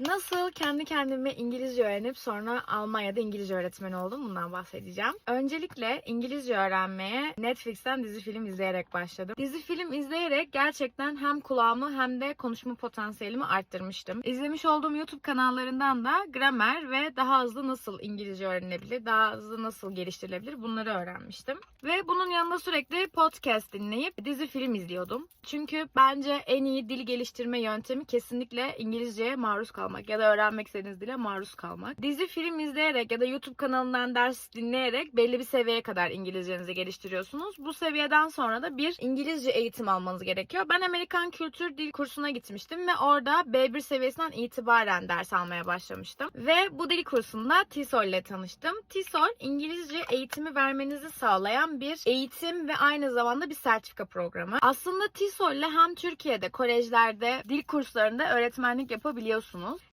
Nasıl kendi kendime İngilizce öğrenip sonra Almanya'da İngilizce öğretmeni oldum bundan bahsedeceğim. Öncelikle İngilizce öğrenmeye Netflix'ten dizi film izleyerek başladım. Dizi film izleyerek gerçekten hem kulağımı hem de konuşma potansiyelimi arttırmıştım. İzlemiş olduğum YouTube kanallarından da gramer ve daha hızlı nasıl İngilizce öğrenilebilir, daha hızlı nasıl geliştirilebilir bunları öğrenmiştim. Ve bunun yanında sürekli podcast dinleyip dizi film izliyordum. Çünkü bence en iyi dil geliştirme yöntemi kesinlikle İngilizceye maruz kalmak ya da öğrenmek istediğiniz dile maruz kalmak. Dizi film izleyerek ya da YouTube kanalından ders dinleyerek belli bir seviyeye kadar İngilizcenizi geliştiriyorsunuz. Bu seviyeden sonra da bir İngilizce eğitim almanız gerekiyor. Ben Amerikan Kültür Dil kursuna gitmiştim ve orada B1 seviyesinden itibaren ders almaya başlamıştım. Ve bu dil kursunda TESOL ile tanıştım. TESOL İngilizce eğitimi vermenizi sağlayan bir eğitim ve aynı zamanda bir sertifika programı. Aslında TESOL ile hem Türkiye'de, kolejlerde, dil kurslarında öğretmenlik yapabiliyorsunuz.